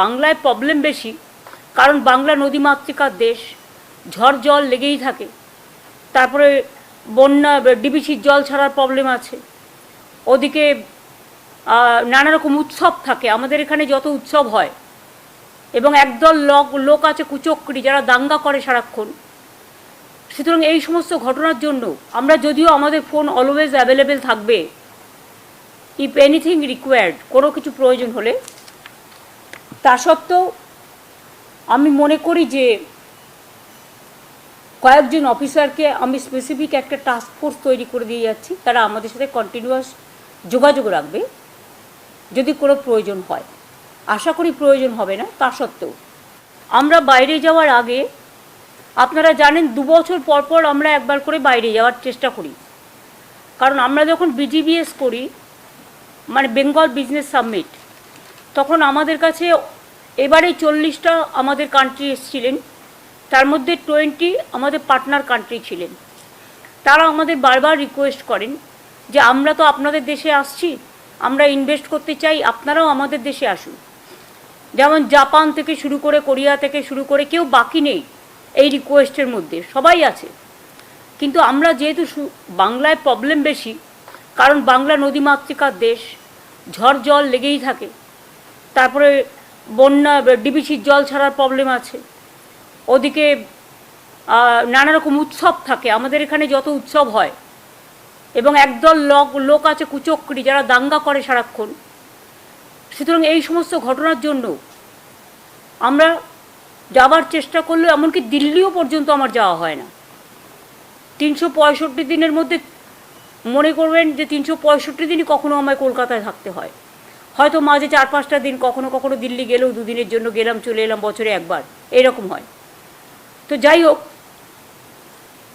বাংলায় প্রবলেম বেশি, কারণ বাংলা নদীমাতৃকার দেশ, ঝড় জল লেগেই থাকে। তারপরে বন্যা, ডিবিসির জল ছাড়ার প্রবলেম আছে। ওদিকে নানা রকম উৎসব থাকে, আমাদের এখানে যত উৎসব হয়। এবং একদল লোক লোক আছে কুচক্রি, যারা দাঙ্গা করে সারাক্ষণ। সুতরাং এই সমস্ত ঘটনার জন্য আমরা যদিও আমাদের ফোন অলওয়েজ অ্যাভেলেবেল থাকবে। ইফ এনিথিং রিকোয়ার্ড কোনো কিছু প্রয়োজন হলে তা সত্ত্বেও আমি মনে করি যে কয়েকজন অফিসারকে আমি স্পেসিফিক একটা টাস্ক ফোর্স তৈরি করে দিয়ে যাচ্ছি। তারা আমাদের সাথে কন্টিনিউয়াস যোগাযোগ রাখবে যদি কোনো প্রয়োজন হয়। আশা করি প্রয়োজন হবে না, তা সত্ত্বেও। আমরা বাইরে যাওয়ার আগে আপনারা জানেন দু বছর পর পর আমরা একবার করে বাইরে যাওয়ার চেষ্টা করি। কারণ আমরা যখন বিজিবিএস করি মানে বেঙ্গল বিজনেস সাবমিট তখন আমাদের কাছে এবারে চল্লিশটা আমাদের কান্ট্রি এসেছিলেন। তার মধ্যে টোয়েন্টি আমাদের পার্টনার কান্ট্রি ছিলেন। তারা আমাদের বারবার রিকোয়েস্ট করেন যে, আমরা তো আপনাদের দেশে আসছি, আমরা ইনভেস্ট করতে চাই, আপনারাও আমাদের দেশে আসুন। যেমন জাপান থেকে শুরু করে কোরিয়া থেকে শুরু করে কেউ বাকি নেই এই রিকোয়েস্টের মধ্যে, সবাই আছে। কিন্তু আমরা যেহেতু বাংলায় প্রবলেম বেশি, কারণ বাংলা নদীমাতৃকার দেশ, ঝড় জল লেগেই থাকে। তারপরে বন্যা, ডিবিসির জল ছাড়ার প্রবলেম আছে। ওদিকে নানা রকম উৎসব থাকে। আমাদের এখানে যত উৎসব হয়, এবং একদল লোক লোক আছে কুচক্রি, যারা দাঙ্গা করে সারাক্ষণ। সুতরাং এই সমস্ত ঘটনার জন্য আমরা যাবার চেষ্টা করলেও, এমনকি দিল্লিও পর্যন্ত আমার যাওয়া হয় না। তিনশো পঁয়ষট্টি দিনের মধ্যে মনে করবেন যে তিনশো পঁয়ষট্টি দিনই কখনো আমায় কলকাতায় থাকতে হয়। হয়তো মাঝে চার পাঁচটা দিন কখনো কখনো দিল্লি গেলেও দুদিনের জন্য গেলাম, চলে এলাম বছরে একবার। এরকম হয়। তো যাই হোক,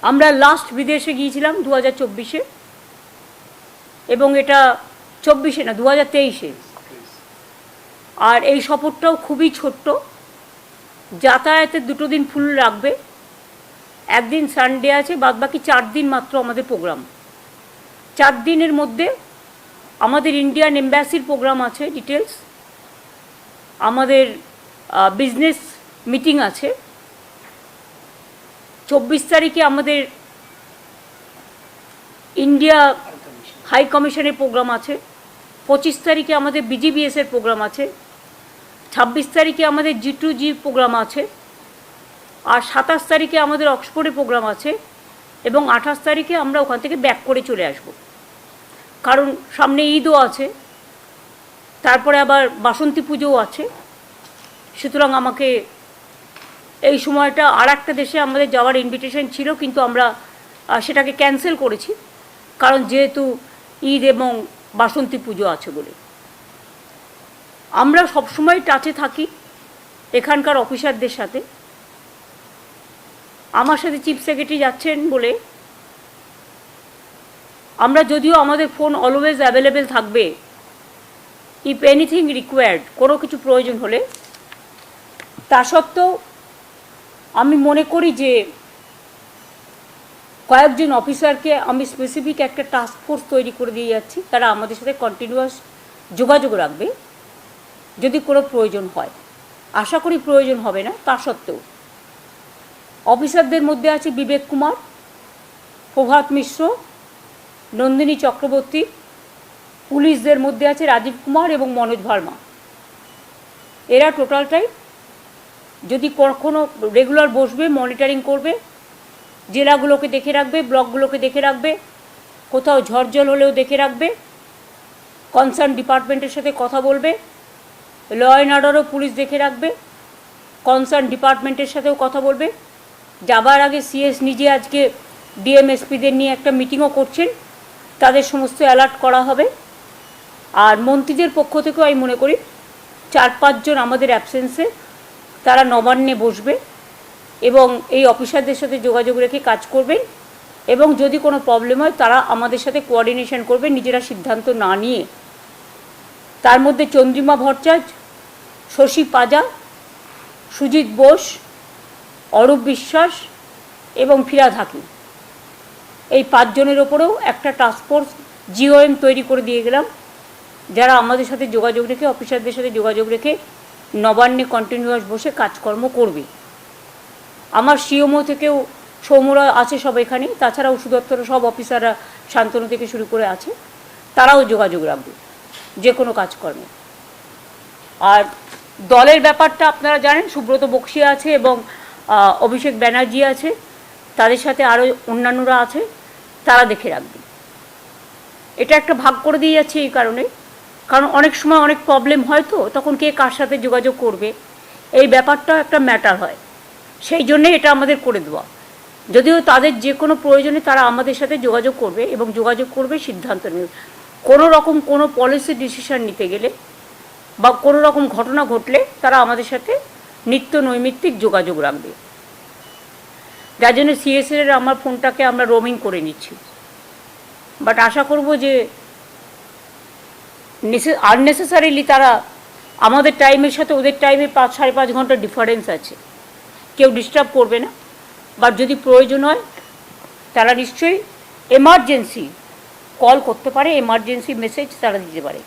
আমরা লাস্ট বিদেশে গিয়েছিলাম দু হাজার চব্বিশে এবং এটা চব্বিশে না দু হাজার তেইশে। আর এই সফরটাও খুবই ছোট্ট। যাতায়াতের দুটো দিন ফুল রাখবে একদিন সানডে আছে বাদ বাকি চার দিন মাত্র আমাদের প্রোগ্রাম চার দিনের মধ্যে আমাদের ইন্ডিয়ান এম্বাসির প্রোগ্রাম আছে ডিটেলস আমাদের বিজনেস মিটিং আছে। চব্বিশ তারিখে আমাদের ইন্ডিয়া হাই কমিশনের প্রোগ্রাম আছে। পঁচিশ তারিখে আমাদের বিজিবিএসের প্রোগ্রাম আছে। ছাব্বিশ তারিখে আমাদের জি টু জি প্রোগ্রাম আছে। আর সাতাশ তারিখে আমাদের অক্সফোর্ডে প্রোগ্রাম আছে। এবং আঠাশ তারিখে আমরা ওখান থেকে ব্যাক করে চলে আসব। কারণ সামনে ঈদও আছে, তারপরে আবার বাসন্তী পুজোও আছে। সুতরাং আমাকে এই সময়টা আর একটা দেশে আমাদের যাওয়ার ইনভিটেশন ছিল, কিন্তু আমরা সেটাকে ক্যান্সেল করেছি, কারণ যেহেতু ঈদ এবং বাসন্তী পুজো আছে বলে। আমরা সবসময় টাচে থাকি এখানকার অফিসারদের সাথে। আমার সাথে চিফ সেক্রেটারি যাচ্ছেন বলে আমরা যদিও আমাদের ফোন অলওয়েজ অ্যাভেলেবেল থাকবে। ইফ এনিথিং রিকোয়ার্ড কোনো কিছু প্রয়োজন হলে। তা সত্ত্বেও আমি মনে করি যে কয়েকজন অফিসারকে আমি স্পেসিফিক একটা টাস্ক ফোর্স তৈরি করে দিয়ে যাচ্ছি। তারা আমাদের সাথে কন্টিনিউয়াস যোগাযোগ রাখবে, যদি কোনো প্রয়োজন হয়। আশা করি প্রয়োজন হবে না, তা সত্ত্বেও। অফিসারদের মধ্যে আছে বিবেক কুমার, প্রভাত মিশ্র নন্দিনী চক্রবর্তী, পুলিশদের মধ্যে আছে রাজীব কুমার এবং মনোজ ভার্মা। এরা টোটালটাই যদি কখনো রেগুলার বসবে মনিটরিং করবে, জেলাগুলোকে দেখে রাখবে, ব্লকগুলোকে দেখে রাখবে, কোথাও ঝড় জল হলেও দেখে রাখবে কনসার্ন ডিপার্টমেন্টের সাথে কথা বলবে ল অ্যান্ড অর্ডারও পুলিশ দেখে রাখবে কনসার্ন ডিপার্টমেন্টের সাথেও কথা বলবে। যাবার আগে সিএস নিজে আজকে ডিএমএসপিদের নিয়ে একটা মিটিংও করছেন। তাদের সমস্ত অ্যালার্ট করা হবে। আর মন্ত্রীদের পক্ষ থেকেও আমি মনে করি, চার পাঁচজন আমাদের অ্যাবসেন্সে তারা নবান্নে বসবে এবং এই অফিসারদের সাথে যোগাযোগ রেখে কাজ করবেন এবং যদি কোনো প্রবলেম হয় তারা আমাদের সাথে কোঅর্ডিনেশন করবে, নিজেরা সিদ্ধান্ত না নিয়ে। তার মধ্যে চন্দ্রিমা ভট্টাচার্য, শশী পাজা, সুজিত বোস, অরূপ বিশ্বাস এবং ফিরাদ হাকিম। এই পাঁচজনের ওপরেও একটা টাস্কফোর্স জিওএম তৈরি করে দিয়ে গেলাম। যারা আমাদের সাথে যোগাযোগ রেখে অফিসারদের সাথে যোগাযোগ রেখে নবান্নে কন্টিনিউয়াস বসে কাজকর্ম করবে। আমার সিএমও থেকেও সৌম্যরা আছে সব এখানে তাছাড়া ওষুধ দপ্তরের সব অফিসাররা শান্তনু থেকে শুরু করে আছে, তারাও যোগাযোগ রাখবে, যে কোনো কাজকর্মে। আর দলের ব্যাপারটা আপনারা জানেন, সুব্রত বক্সি আছে এবং অভিষেক ব্যানার্জি আছে। তাদের সাথে আরও অন্যান্যরা আছে, তারা দেখে রাখবে। এটা একটা ভাগ করে দিয়ে যাচ্ছে এই কারণে। কারণ অনেক সময় অনেক প্রবলেম হয় তো, তখন কে কার সাথে যোগাযোগ করবে? এই ব্যাপারটা একটা ম্যাটার হয়। সেই জন্যে এটা আমাদের করে দেওয়া। যদিও তাদের যে কোনো প্রয়োজনে তারা আমাদের সাথে যোগাযোগ করবে এবং যোগাযোগ করবে সিদ্ধান্ত নেবে। কোনো রকম কোনো পলিসি ডিসিশন নিতে গেলে বা কোনো রকম ঘটনা ঘটলে তারা আমাদের সাথে নিত্য নৈমিত্তিক যোগাযোগ রাখবে। যার জন্য সিএসএর আমার ফোনটাকে আমরা রোমিং করে নিচ্ছি। বাট আশা করব যে আননেসেসারিলি তারা আমাদের টাইমের সাথে ওদের টাইমে পাঁচ, সাড়ে পাঁচ ঘণ্টা ডিফারেন্স আছে। কেউ ডিস্টার্ব করবে না। বাট যদি প্রয়োজন হয়, তারা নিশ্চয়ই এমার্জেন্সি কল করতে পারে এমার্জেন্সি মেসেজ তারা দিতে পারে।